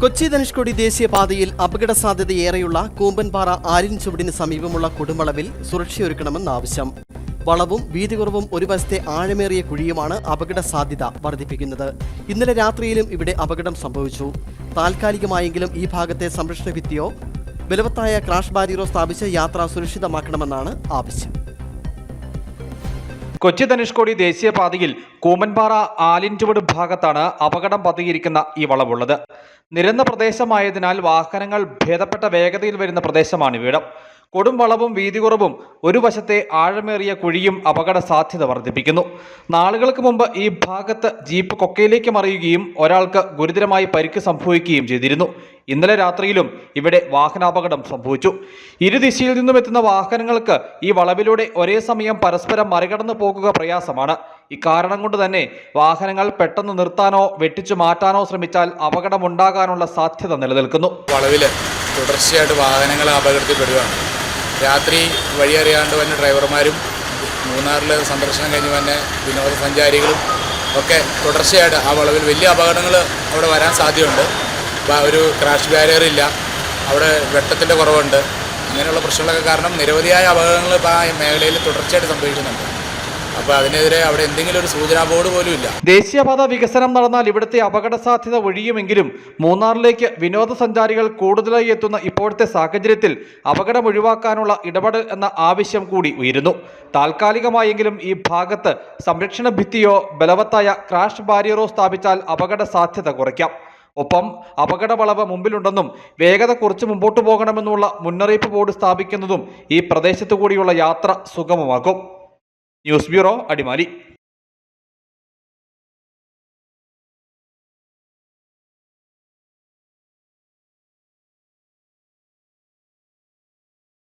കൊച്ചി ധനുഷ്കോടി ദേശീയപാതയിൽ അപകട സാധ്യതയേറെയുള്ള കൂമ്പൻപാറ ആലിൻ ചുവടിന് സമീപമുള്ള കൊടുമളവിൽ സുരക്ഷയൊരുക്കണമെന്ന് ആവശ്യം. വളവും വീതികുറവും ഒരു വശത്തെ ആഴമേറിയ കുഴിയുമാണ് അപകട സാധ്യത വർദ്ധിപ്പിക്കുന്നത്. ഇന്നലെ രാത്രിയിലും ഇവിടെ അപകടം സംഭവിച്ചു. താൽക്കാലികമായെങ്കിലും ഈ ഭാഗത്തെ സംരക്ഷണ ഭിത്തിയോ ബലവത്തായ ക്രാഷ് ബാരിയറോ സ്ഥാപിച്ച് യാത്ര സുരക്ഷിതമാക്കണമെന്നാണ് ആവശ്യം. കൊച്ചി ധനുഷ്കോടി ദേശീയപാതയിൽ കൂമൻപാറ ആലിൻചുവട് ഭാഗത്താണ് അപകടം പതിയിരിക്കുന്ന ഈ വളവുള്ളത്. നിരന്ന പ്രദേശമായതിനാൽ വാഹനങ്ങൾ ഭേദപ്പെട്ട വേഗതയിൽ വരുന്ന പ്രദേശമാണ് ഇവിടം. കൊടും വളവും വീതി കുറവും ഒരു വശത്തെ ആഴമേറിയ കുഴിയും അപകട സാധ്യത വർദ്ധിപ്പിക്കുന്നു. നാളുകൾക്ക് മുമ്പ് ഈ ഭാഗത്ത് ജീപ്പ് കൊക്കയിലേക്ക് മറിയുകയും ഒരാൾക്ക് ഗുരുതരമായി പരിക്ക് സംഭവിക്കുകയും ചെയ്തിരുന്നു. ഇന്നലെ രാത്രിയിലും ഇവിടെ വാഹനാപകടം സംഭവിച്ചു. ഇരുദിശയിൽ നിന്നും എത്തുന്ന വാഹനങ്ങൾക്ക് ഈ വളവിലൂടെ ഒരേ സമയം പരസ്പരം മറികടന്നു പോകുക പ്രയാസമാണ്. ഇക്കാരണം കൊണ്ട് തന്നെ വാഹനങ്ങൾ പെട്ടെന്ന് നിർത്താനോ വെട്ടിച്ചു മാറ്റാനോ ശ്രമിച്ചാൽ അപകടമുണ്ടാകാനുള്ള സാധ്യത നിലനിൽക്കുന്നു. വളവിൽ തുടർച്ചയായിട്ട് വാഹനങ്ങൾ അപകടത്തിൽപ്പെടുകയാണ്. രാത്രി വഴിയറിയാണ്ട് വന്ന ഡ്രൈവർമാരും മൂന്നാറിൽ സന്ദർശനം കഴിഞ്ഞ് വന്ന വിനോദസഞ്ചാരികളും ഒക്കെ തുടർച്ചയായിട്ട് ആ വളവിൽ വലിയ അപകടങ്ങൾ അവിടെ വരാൻ സാധ്യതയുണ്ട്. ഒരു ക്രാഷ് ബാരിയർ ഇല്ല. അവിടെ വെട്ടത്തിന്റെ കുറവുണ്ട്. അങ്ങനെയുള്ള പ്രശ്നങ്ങളൊക്കെ കാരണം നിരവധിയായ അപകടങ്ങൾ ഇപ്പോൾ ആ മേഖലയിൽ തുടർച്ചയായിട്ട് സംഭവിക്കുന്നുണ്ട്. അപ്പോൾ അതിനെതിരെ അവിടെ എന്തെങ്കിലും ഒരു സൂചനാ ബോർഡ് പോലും ഇല്ല. ദേശീയപാത വികസനം നടന്നാൽ ഇവിടുത്തെ അപകട സാധ്യത ഒഴിയുമെങ്കിലും മൂന്നാറിലേക്ക് വിനോദസഞ്ചാരികൾ കൂടുതലായി എത്തുന്ന ഇപ്പോഴത്തെ സാഹചര്യത്തിൽ അപകടം ഒഴിവാക്കാനുള്ള ഇടപെടൽ എന്ന ആവശ്യം കൂടി ഉയരുന്നു. താൽക്കാലികമായെങ്കിലും ഈ ഭാഗത്ത് സംരക്ഷണ ഭിത്തിയോ ബലവത്തായ ക്രാഷ് ബാരിയറോ സ്ഥാപിച്ചാൽ അപകട സാധ്യത കുറയ്ക്കാം. ഒപ്പം അപകട വളവ് മുമ്പിലുണ്ടെന്നും വേഗത കുറച്ച് മുമ്പോട്ട് പോകണമെന്നുള്ള മുന്നറിയിപ്പ് ബോർഡ് സ്ഥാപിക്കുന്നതും ഈ പ്രദേശത്തു കൂടിയുള്ള യാത്ര സുഗമമാക്കും. News bureau Adimali.